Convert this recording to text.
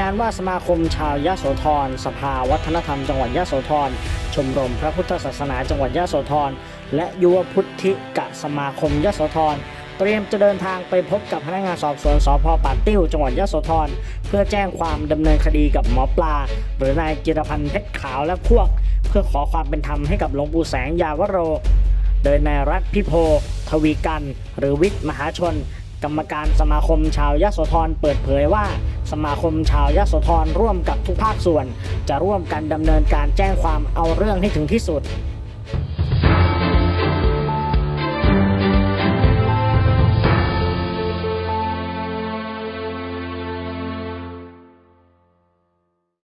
การว่าสมาคมชาวยะโสธร สภาวัฒนธรรมจังหวัดยะโสธร ชมรมพระพุทธศาสนาจังหวัดยะโสธร และยุวพุทธิกะสมาคมยะโสธร เตรียมจะเดินทางไปพบกับพนักงานสอบสวนสพป่าติ้วจังหวัดยะโสธร เพื่อแจ้งความดำเนินคดีกับหมอปลา หรือนายจิรพันธ์เพชรขาวและพวก เพื่อขอความเป็นธรรมให้กับหลวงปู่แสงยาวโร โดยนายรัฐพิโพทวีกัน หรือวิทย์มหาชน กรรมการสมาคมชาวยโสธรเปิดเผยว่า สมาคมชาวยโสธรร่วมกับทุกภาคส่วน จะร่วมกันดำเนินการแจ้งความเอาเรื่องให้ถึงที่สุด